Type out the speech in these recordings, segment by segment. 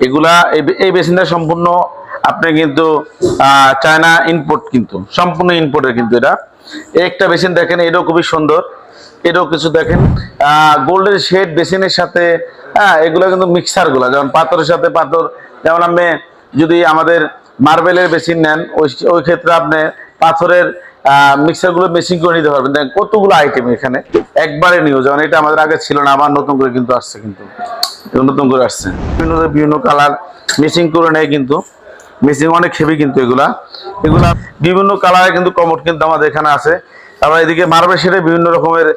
এগুলা এই- বেসিনটা সম্পূর্ণ আপনি কিন্তু চায়না ইনপোর্ট কিন্তু, সম্পূর্ণ ইনপোর্টের কিন্তু এটা। একটা বেসিন দেখেন, এটাও খুবই সুন্দর। এটাও কিছু দেখেন গোল্ডের শেড বেসিনের সাথে হ্যাঁ এগুলো কিন্তু মিক্সারগুলা, যেমন পাথরের সাথে পাথর, যেমন আপনি যদি আমাদের মার্বেলের বেসিন নেন, ওই ওই ক্ষেত্রে আপনি পাথরের মিক্সারগুলো মেশিন করে নিতে পারবেন। দেখেন কতগুলো আইটেম এখানে, একবারে নিউ যেমন এটা আমাদের আগে ছিল না, আবার নতুন করে কিন্তু আসছে কিন্তু। নতুন করে আসছে। বিভিন্ন বিভিন্ন কালার মেশিন করে নেয় কিন্তু মেশিন অনেক হেভি কিন্তু এগুলা। এগুলা বিভিন্ন কালারে কিন্তু কমোড কিন্তু আমাদের এখানে আছে। তারপর এদিকে মার্বেল শেডে বিভিন্ন রকমের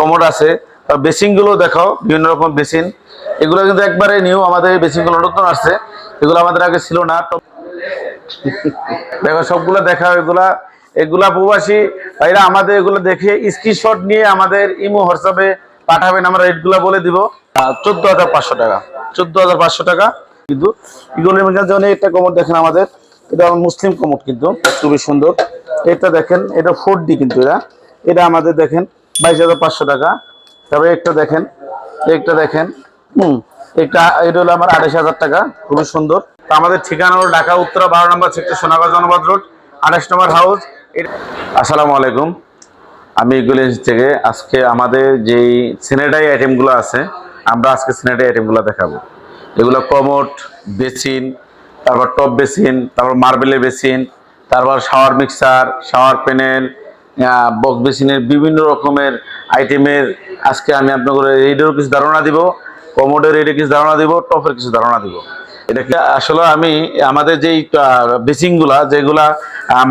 কমোড আছে। বেসিনগুলো দেখাও, বিভিন্ন রকম বেসিন এগুলো কিন্তু একবারে নিউ আমাদের বেসিনগুলো নতুন আসছে। এগুলো আমাদের আগে ছিল না দেখো, সবগুলো দেখাও এগুলা। এগুলা প্রবাসী ভাইরা আমাদের এগুলো দেখে স্ক্রিনশট নিয়ে আমাদের ইমো, হোয়াটসঅ্যাপে পাঠাবেন, আমরা রেটগুলো বলে দিব। চোদ্দ হাজার পাঁচশো টাকা। চোদ্দ হাজার পাঁচশো টাকা। কিন্তু ইগলের মেকার জন্য একটা কমোড দেখেন আমাদের, এটা মুসলিম কমোড কিন্তু, খুবই সুন্দর। এটা দেখেন, এটা ফোর ডি কিন্তু এটা। এটা আমাদের দেখেন, বাইশ হাজার পাঁচশো টাকা। তারপরে একটা দেখেন একটা দেখেন, হুম এটা এটা হলো আমার আড়াইশ হাজার টাকা, খুবই সুন্দর। তো আমাদের ঠিকানা হলো ঢাকা, উত্তরা, বারো নম্বর সেক্টর সোনাগাঁও জনপদ রোড, আঠাশ নম্বর হাউস আসসালামু আলাইকুম। আমি এগুলো থেকে আজকে আমাদের যেই সিনেটারি আইটেমগুলো আছে, আমরা আজকে সিনেটারি আইটেমগুলো দেখাবো। এগুলো কমোট বেসিন, তারপর টপ বেসিন, তারপর মার্বেলের বেসিন, তারপর shower mixer, shower panel box বেসিনের বিভিন্ন রকমের আইটেমের আজকে আমি আপনাদের রেডিওর কিছু ধারণা দিব কমোডের রেডিও কিছু ধারণা দিব, টপের কিছু ধারণা দিব। এটা আসলে আমি আমাদের যেই বেসিনগুলা, যেগুলা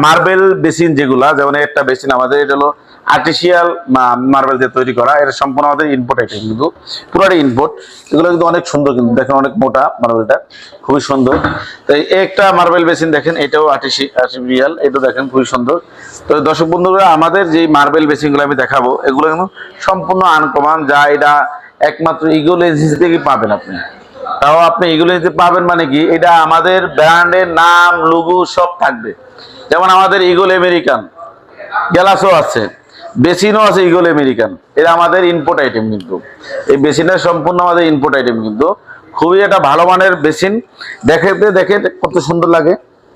মার্বেল বেসিন যেগুলা, যেমন একটা বেসিন আমাদের, এটা হলো আর্টিফিশিয়াল মার্বেল দিয়ে তৈরি করা। এটা সম্পূর্ণ আমাদের ইনপোর্ট আইটেম কিন্তু, পুরোটাই ইনপোর্ট এগুলো কিন্তু অনেক সুন্দর কিন্তু, দেখেন অনেক মোটা মার্বেলটা, খুবই সুন্দর। তো একটা মার্বেল বেসিন দেখেন, এটাও আর্টিফিশিয়াল এটা দেখেন খুবই সুন্দর। তো দর্শক বন্ধুরা, আমাদের যে মার্বেল বেসিনগুলো আমি দেখাবো, এগুলো কিন্তু সম্পূর্ণ আনকমান যা এটা একমাত্র ইগোল এজেন্সি থেকে পাবেন আপনি। তাও আপনি এগুলো নিতে পাবেন মানে কি, এটা আমাদের ব্র্যান্ডের নাম লুগু সব থাকবে। যেমন আমাদের ইগল আমেরিকান গ্যালাসও আছে, বেসিনও আছে ইগল আমেরিকান এটা আমাদের ইনপোর্ট আইটেম কিন্তু। এই বেসিনটা সম্পূর্ণ আমাদের ইনপোর্ট আইটেম কিন্তু। খুবই একটা ভালো মানের বেসিন। দেখে দেখে কত সুন্দর লাগে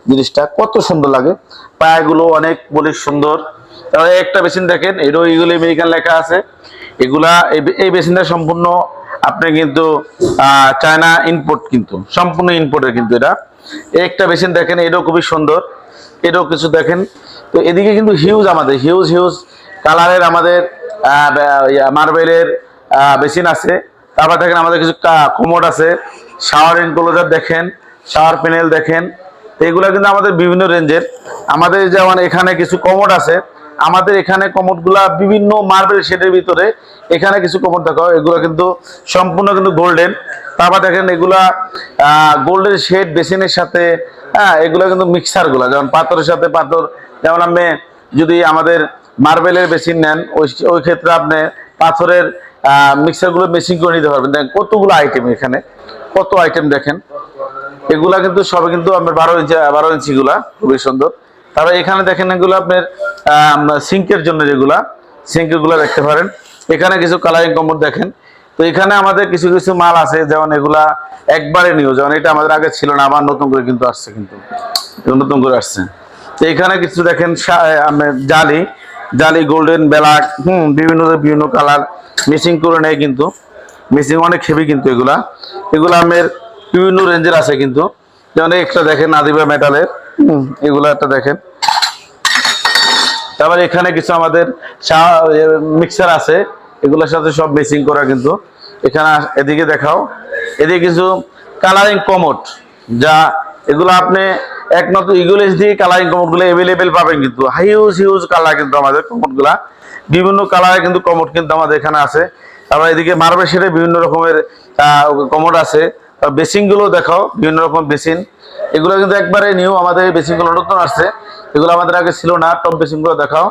জিনিসটা, কত সুন্দর লাগে। পায়াগুলো অনেক বলি সুন্দর। একটা বেসিন দেখেন, এটাও ইগল আমেরিকান লেখা আছে। এগুলা, এই- এই বেসিনটা সম্পূর্ণ আপনি কিন্তু চায়না ইনপোর্ট কিন্তু, সম্পূর্ণ ইনপোর্টের কিন্তু এটা। একটা বেসিন দেখেন, এটাও খুবই সুন্দর, এটাও কিছু দেখেন। তো এদিকে কিন্তু হিউজ আমাদের হিউজ হিউজ কালারের আমাদের মার্বেলের বেসিন আছে। তারপর দেখেন আমাদের কিছু কোমোড আছে। শাওয়ার এনক্লোজার দেখেন শাওয়ার প্যানেল দেখেন। এগুলো কিন্তু আমাদের বিভিন্ন রেঞ্জের আমাদের যেমন এখানে কিছু কমোড আছে আমাদের এখানে কমোডগুলা বিভিন্ন মার্বেল শেডের ভিতরে এখানে কিছু কমোড দেখো এগুলো কিন্তু সম্পূর্ণ কিন্তু গোল্ডেন। তারপর দেখেন এগুলা গোল্ডের শেড, বেসিনের সাথে হ্যাঁ এগুলো কিন্তু মিক্সারগুলা যেমন পাথরের সাথে পাথর, যেমন আপনি যদি আমাদের মার্বেলের বেসিন নেন, ওই ওই ক্ষেত্রে আপনি পাথরের মিক্সারগুলো মেশিন করে নিতে পারবেন। দেখেন কতগুলো আইটেম এখানে, কত আইটেম দেখেন। এগুলা কিন্তু সবে কিন্তু আপনার বারো ইঞ্চি, বারো ইঞ্চিগুলা, খুবই সুন্দর। তারপরে এখানে দেখেন এগুলো আপনার সিঙ্কের জন্য যেগুলা সিঙ্কেরগুলা দেখতে পারেন। এখানে কিছু কালারিং কম্বোর্ড দেখেন। তো এখানে আমাদের কিছু কিছু মাল আছে, যেমন এগুলা একবারে নিউ, যেমন এটা আমাদের আগে ছিল না, আবার নতুন করে কিন্তু আসছে কিন্তু। নতুন করে আসছে। তো এখানে কিছু দেখেন জালি জালি গোল্ডেন, ব্ল্যাক, হুম, বিভিন্ন বিভিন্ন কালার। মিসিং করে নেয় কিন্তু। মিসিং অনেক হেভি কিন্তু এগুলা। এগুলো আমের বিভিন্ন রেঞ্জের আছে কিন্তু। যেমন একটা দেখেন আদিবা মেটালের এগুলো একটা দেখেন। তারপরে এখানে কিছু আমাদের মিক্সার আছে। এগুলোর সাথে সব মিক্সিং করা কিন্তু। এখানে এদিকে দেখাও। এদিকে কিছু কালারিং কমোট যা এগুলো আপনি একমাত্র ইগুলেস দিয়ে কালারিং কমোটগুলো অ্যাভেলেবেল পাবেন কিন্তু। হিউজ হিউজ কালার কিন্তু আমাদের কমোটগুলা বিভিন্ন কালারে কিন্তু কমোট কিন্তু আমাদের এখানে আছে। তারপর এদিকে মার্বেল শেডে বিভিন্ন রকমের কমোড আছে। বেসিনগুলো দেখাও, বিভিন্ন রকম বেসিন এগুলো কিন্তু একবারে নিউ আমাদের বেসিনগুলো নতুন আসছে। এগুলো আমাদের আগে ছিল না টপ বেসিনগুলো দেখাও।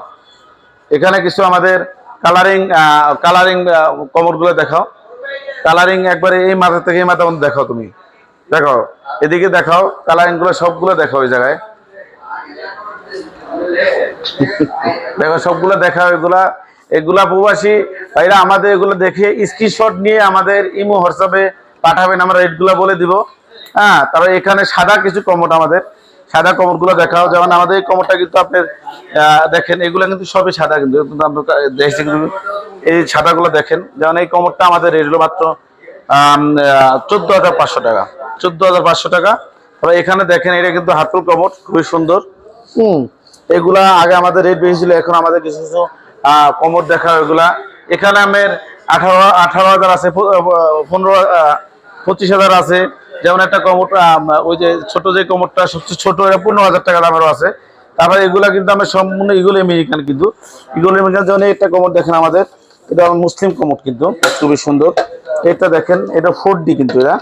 এখানে কিছু আমাদের কালারিং কালারিং কমোডগুলো দেখাও। কালারিং একবারে এই মাথা থেকে এই মাথা মধ্যে দেখাও তুমি। দেখো এদিকে দেখাও কালারিংগুলো সবগুলো দেখাও ওই জায়গায়। দেখো, সবগুলো দেখাও এগুলা। এগুলা প্রবাসী ভাইরা আমাদের এগুলো দেখে স্ক্রিনশট নিয়ে আমাদের ইমো, হোয়াটসঅ্যাপে পাঠাবেন আমরা রেটগুলো বলে দিব। হ্যাঁ তারপর এখানে সাদা কিছু কমোড আমাদের। সাদা কমোডগুলো দেখাও। যেমন আমাদের এই কমোডটা কিন্তু আপনার দেখেন এগুলো কিন্তু সবই সাদা কিন্তু। দেখছি কিন্তু এই সাদাগুলো দেখেন। যেমন এই কমোডটা আমাদের রেট হলো মাত্র চোদ্দ হাজার পাঁচশো টাকা। চোদ্দ হাজার পাঁচশো টাকা। তবে এখানে দেখেন এটা কিন্তু হাতুল কমোড খুবই সুন্দর। হুম। এগুলা আগে আমাদের রেট বেশি ছিল এখন আমাদের কিছু কিছু কমোড দেখা এগুলা। এখানে আমের আঠারো আঠারো হাজার আছে পনেরো পঁচিশ হাজার আছে। যেমন একটা কমোড ওই যে ছোট যে কমোডটা সবচেয়ে ছোট, এটা পনেরো হাজার টাকা দামেরও আছে। তারপরে এগুলা কিন্তু আমার সম্পূর্ণ ইগুলো আমেরিকান কিন্তু। ইগুলো আমেরিকান যেমন একটা কমোড দেখেন আমাদের, এটা আমার মুসলিম কমোড কিন্তু, খুবই সুন্দর। এটা দেখেন, এটা ফোর ডি কিন্তু এটা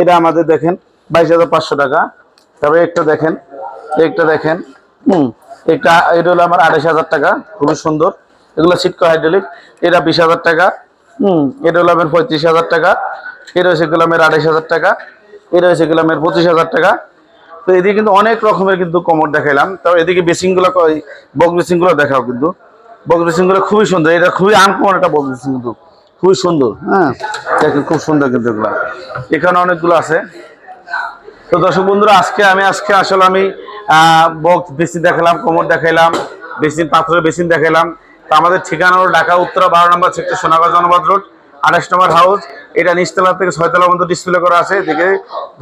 এটা আমাদের দেখেন, বাইশ হাজার পাঁচশো টাকা। তারপরে একটা দেখেন একটা দেখেন, হুম, একটা, এটা হলো আমার আড়াইশ হাজার টাকা, খুবই সুন্দর। এগুলো সিটকো হাইড্রোলিক এটা বিশ হাজার টাকা, হুম, এটা হলো আমার পঁয়ত্রিশ হাজার টাকা। এটা হচ্ছে গ্লামের আড়াইশ হাজার টাকা এটা হচ্ছে গ্লামের পঁচিশ হাজার টাকা। তো এদিকে কিন্তু অনেক রকমের কিন্তু কমর দেখাইলাম। তাও এদিকে বেসিংগুলো বক বেসিংগুলো দেখাও কিন্তু। বক বেসিংগুলো খুবই সুন্দর। এটা খুবই আনকমন একটা বক বেসিং কিন্তু। খুবই সুন্দর হ্যাঁ? খুব সুন্দর কিন্তু এগুলো। এখানে অনেকগুলো আছে। তো দর্শক বন্ধুরা, আজকে আমি, আজকে আসলে আমি বক্স বেসিন দেখালাম, কোমর দেখাইলাম, বেসিন, পাথরের বেসিন দেখাইলাম। তো আমাদের ঠিকানা হলো ঢাকা, উত্তরা, বারো নম্বর সেক্টর সোনাগাঁও জনপদ রোড। আঠাশ নম্বর হাউস এটা নিচতলা থেকে ছয়তলা পর্যন্ত ডিসপ্লে করা আছে এদিকে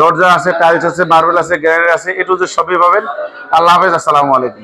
দরজা আছে টাইলস আছে মার্বেল আছে গ্যালারি আছে এটু যে সবই পাবেন। আল্লাহ হাফেজ, আসসালামু আলাইকুম।